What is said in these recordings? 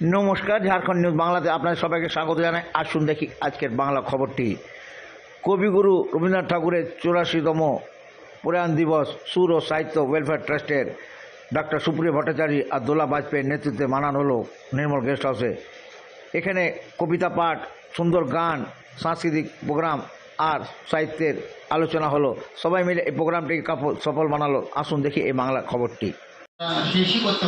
নমস্কার, ঝাড়খণ্ড নিউজ বাংলাতে আপনাদের সবাইকে স্বাগত জানাই। আসুন দেখি আজকের বাংলা খবরটি। কবিগুরু রবীন্দ্রনাথ ঠাকুরের চুরাশিতম প্রয়াণ দিবস, সুর ও সাহিত্য ওয়েলফেয়ার ট্রাস্টের ডক্টর সুপ্রিয় ভট্টাচার্য আর দোলা বাজপেয়ীর নেতৃত্বে মানানো হলো নির্মল গেস্ট হাউসে এখানে কবিতা পাঠ, সুন্দর গান, সাংস্কৃতিক প্রোগ্রাম আর সাহিত্যের আলোচনা হলো। সবাই মিলে এই প্রোগ্রামটিকে সফল বানালো। আসুন দেখি এই বাংলা খবরটি। শেষই করতে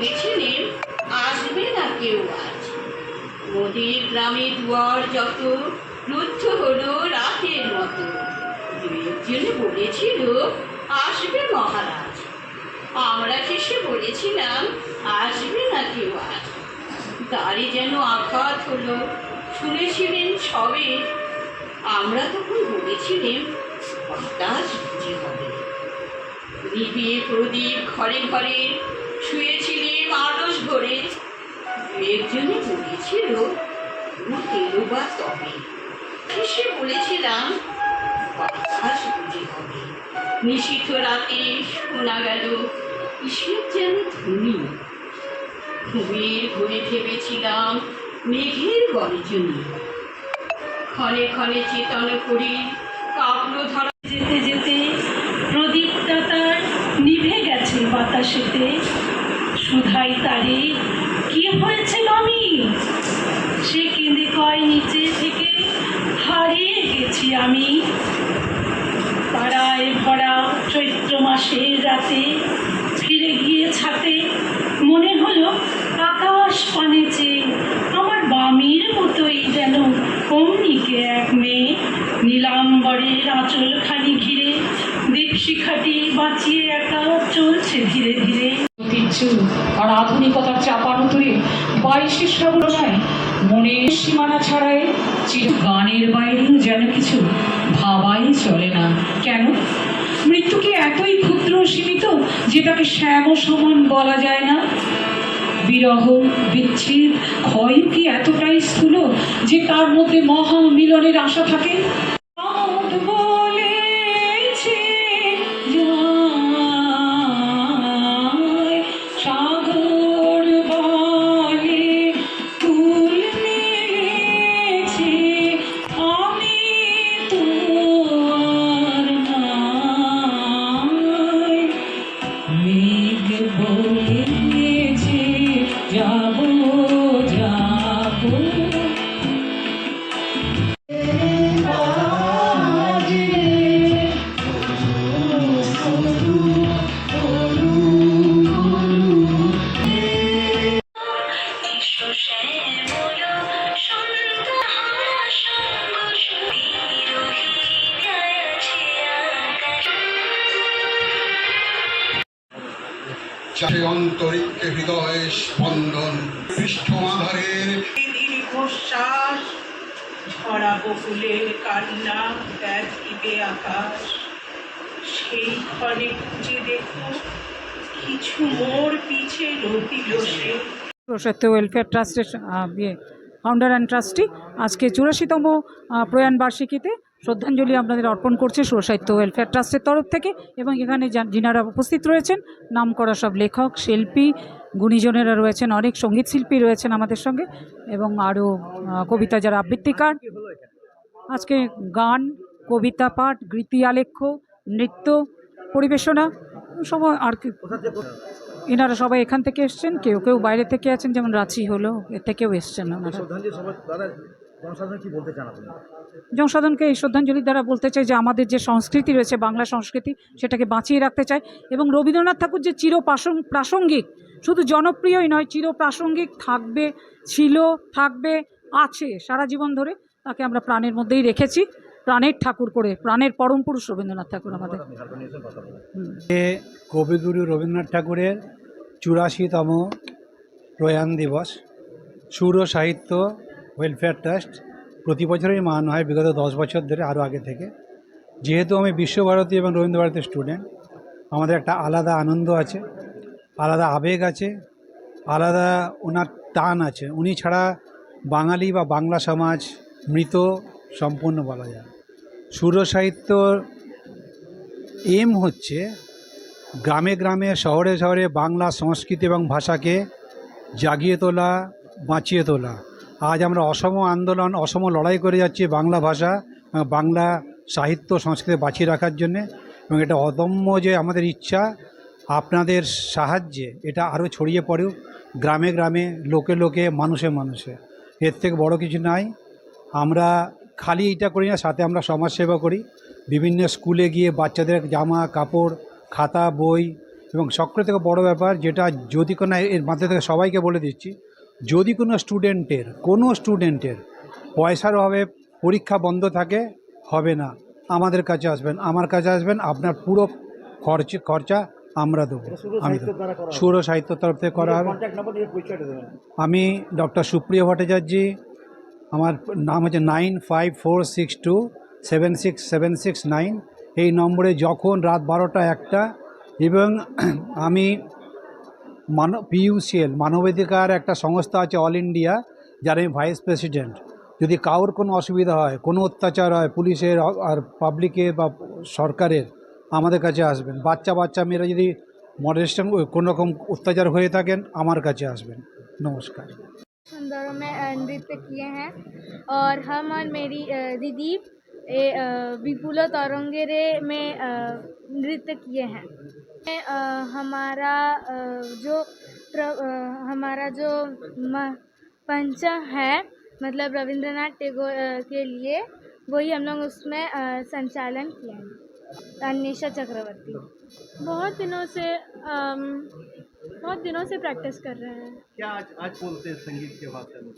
ভেবেছিলেন আসবে না কেউ আজ? মোদির গ্রামে দুয়ার যত, রুদ্ধ হলো রাতের মতো। দু একজনে বলেছিল, আসবে মহারাজ। আমরা শেষে বলেছিলাম, আসবে না কেউ আজ। তারই যেন আঘাত হলো, শুনেছিলেন সবে। আমরা তখন বলেছিলেন হতাশ বুঝে হবে। নিবিয়ে প্রদীপ ঘরে ঘরে দু একজনে বলেছিল এলো বা তবে শেষে বলেছিলাম বুঝে হবে। নিশীথ রাতে শোনা গেল ঈশ্বর যেন ধনী ঘুমিয়ে ঘুরে ভেবেছিলাম, মেঘের গর্জনী। ক্ষণে ক্ষণে চেতন করি কাপড় ধরা যেতে যেতে প্রদীপটা তার নিভে গেছে বাতাসেতে। সুধাই তারে? কি হয়েছে মামি সে কেঁদে কয়, নিচে থেকে হারিয়ে গেছি আমি। পাড়ায় ভরা চৈত্র মাসের রাতে ফিরে গিয়ে ছাতে মনে হলো আকাশ পানে চেয়ে আমার বামির মতোই যেন অমনিকে এক মেয়ে। নীলাম্বরের আঁচলখানি ঘিরে, দীপশিখাটি বাঁচিয়ে একা চলছে ধীরে ধীরে। ঐতিহ্য আর আধুনিকতার চাপানো তুলে বাইশে শ্রাবণায় মনের সীমানা ছাড়ায় চির গানের বাইরেও যেন কিছু ভাবাই চলে না। কেন? মৃত্যু কি এতই ক্ষুদ্র সীমিত যেটাকে শ্যাম সমান বলা যায় না? বিরহ, বিচ্ছেদ, ক্ষয় কি এতটাই স্থূল যে তার মধ্যে মহা মিলনের আশা থাকে? অন্তরিক্ষে হৃদয়ে স্পন্দন। পৃষ্ঠমাধারের দীর্ঘশ্বাস বকুলের কান্না ব্যাধিবে আকাশ। সেই ক্ষণে খুঁজে দেখো কিছু মোর পিছে সে। সত্য ওয়েলফেয়ার ট্রাস্টের ফাউন্ডার অ্যান্ড ট্রাস্টি আজকে চুরাশিতম প্রয়াণ বার্ষিকীতে শ্রদ্ধাঞ্জলি আপনাদের অর্পণ করছে সুরসাহিত্য ওয়েলফেয়ার ট্রাস্টের তরফ থেকে এবং এখানে যিনারা উপস্থিত রয়েছেন, নাম করা সব লেখক, শিল্পী, গুণীজনেরা রয়েছেন, অনেক সংগীত শিল্পী রয়েছেন আমাদের সঙ্গে এবং আরও কবিতা যারা আবৃত্তিকার। আজকে গান, কবিতা, পাঠ, গীতি, আলেখ্য, নৃত্য, পরিবেশনা সব আর কি। এনারা সবাই এখান থেকে এসছেন, কেউ কেউ বাইরে থেকে আছেন, যেমন রাঁচি হলো এর থেকেও এসছেন জনসাধারণকে এই শ্রদ্ধাঞ্জলি দ্বারা বলতে চাই যে আমাদের যে সংস্কৃতি রয়েছে বাংলা সংস্কৃতি সেটাকে বাঁচিয়ে রাখতে চাই এবং রবীন্দ্রনাথ ঠাকুর যে চির প্রাসঙ্গিক শুধু জনপ্রিয়ই নয় চির প্রাসঙ্গিক থাকবে ছিল থাকবে আছে সারা জীবন ধরে তাকে আমরা প্রাণের মধ্যেই রেখেছি। প্রাণের ঠাকুর করে প্রাণের পরম পুরুষ রবীন্দ্রনাথ ঠাকুর আমাদের। কবিগুরু রবীন্দ্রনাথ ঠাকুরের চুরাশিতম প্রয়াণ দিবস সুর সাহিত্য ওয়েলফেয়ার ট্রাস্ট প্রতি বছরই মানানো হয় বিগত দশ বছর ধরে আরও আগে থেকে। যেহেতু আমি বিশ্বভারতী এবং রবীন্দ্রভারতীর স্টুডেন্ট আমাদের একটা আলাদা আনন্দ আছে, আলাদা আবেগ আছে, আলাদা ওনার টান আছে। উনি ছাড়া বাঙালি বা বাংলা সমাজ মৃত সম্পূর্ণ বলা যায়। সুর ও সাহিত্যর এম হচ্ছে গ্রামে গ্রামে, শহরে শহরে বাংলা সংস্কৃতি এবং ভাষাকে জাগিয়ে তোলা, বাঁচিয়ে তোলা। আজ আমরা অসম আন্দোলন, অসম লড়াই করে যাচ্ছি বাংলা ভাষা বাংলা সাহিত্য, সংস্কৃতি বাঁচিয়ে রাখার জন্যে এবং এটা অদম্য যে আমাদের ইচ্ছা, আপনাদের সাহায্যে এটা আরও ছড়িয়ে পড়ুক, গ্রামে গ্রামে, লোকে লোকে, মানুষে মানুষে। এর থেকে বড় কিছু নাই। আমরা খালি এটা করি না, সাথে আমরা সমাজসেবা করি। বিভিন্ন স্কুলে গিয়ে বাচ্চাদের জামা, কাপড়, খাতা, বই এবং সক্রিয় থেকে বড় ব্যাপার যেটা যদি কোনো এর মাধ্যমে থেকে সবাইকে বলে দিচ্ছি যদি কোনো স্টুডেন্টের কোনো স্টুডেন্টের পয়সার অভাবে পরীক্ষা বন্ধ থাকে হবে না। আমাদের কাছে আসবেন আমার কাছে আসবেন আপনার পুরো খরচ খরচা আমরা দেবো। আমি সুর ও সাহিত্যর তরফ থেকে করা হবে। আমি ডক্টর সুপ্রিয় ভট্টাচার্যি আমার নাম হচ্ছে nine five four six two seven six seven six nine. এই নম্বরে যখন রাত বারোটা একটা এবং আমি মান পিইউসিএল মানবাধিকার একটা সংস্থা আছে অল ইন্ডিয়া যার আমি ভাইস প্রেসিডেন্ট যদি কারোর কোনো অসুবিধা হয় কোনো অত্যাচার হয় পুলিশের আর পাবলিকের বা সরকারের আমাদের কাছে আসবেন বাচ্চা বাচ্চা মেয়েরা যদি মডারেশন কোনো রকম অত্যাচার হয়ে থাকেন আমার কাছে আসবেন নমস্কার सुंदरों में अ, नृत्य किए हैं और हम और मेरी अ, दीदी विपुलो तरंगेरे में नृत्य किए हैं। हमारा जो प्र, हमारा जो पंचम है मतलब रविंद्रनाथ टैगोर के लिए वही हम लोग उसमें संचालन किए हैं। अन्वेषा चक्रवर्ती। बहुत दिनों से अम, बहुत दिनों से प्रैक्टिस कर रहे हैं। क्या आज आज बोलते हैं संगीत के भाषा में